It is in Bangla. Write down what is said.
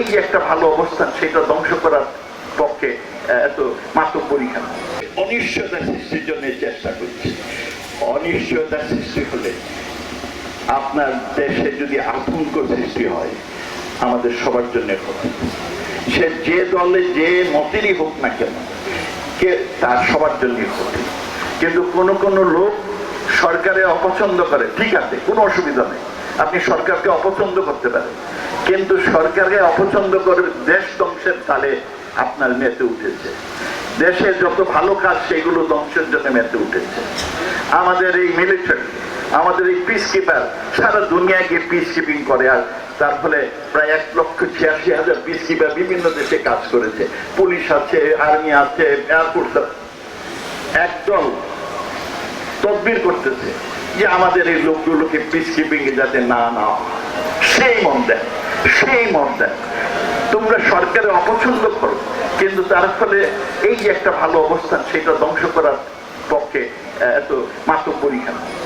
এই যে একটা ভালো অবস্থান, সেটা ধ্বংস করার পক্ষে এত মাতব্বরি কেন? অনিশ্চয়তা সৃষ্টির জন্য চেষ্টা করছে। অনিশ্চয়তা সৃষ্টি হলে আপনার দেশে যদি আতঙ্ক সৃষ্টি হয়, আমাদের সবার জন্য ক্ষতি। সে যে দলে যে মতেরই হোক না কেন, কে তার সবার জন্য ক্ষতি। কিন্তু কোন কোন লোক সরকারে অপছন্দ করে, ঠিক আছে, কোনো অসুবিধা নেই। আপনি সরকারকে অপছন্দ করতে পারেন। কিন্তু সরকারকে অপছন্দ করে দেশ ধ্বংসের তালে আপনার মেতে উঠেছে। দেশে যত ভালো কাজ, সেগুলো ধ্বংসের জন্য মেতে উঠেছে। আমাদের এই মিলিটারি আমাদের এই পিস কিপার সারা দুনিয়ায় গিয়ে পিস কিপিং করে আর তার ফলে প্রায় এক লক্ষ ছিয়াশি হাজার পিস কিপার বিভিন্ন দেশে কাজ করেছে। পুলিশ আছে আর্মি আছে এয়ারফোর্স একদল তদবির করতেছে যে আমাদের এই লোকগুলোকে পিস কিপিং যাতে না না সেই মন দেয়। সেই মত দেয় তোমরা সরকারের অপছন্দ করো, কিন্তু তার ফলে এই যে একটা ভালো অবস্থান, সেটা ধ্বংস করার পক্ষে এত মাত্র কেন?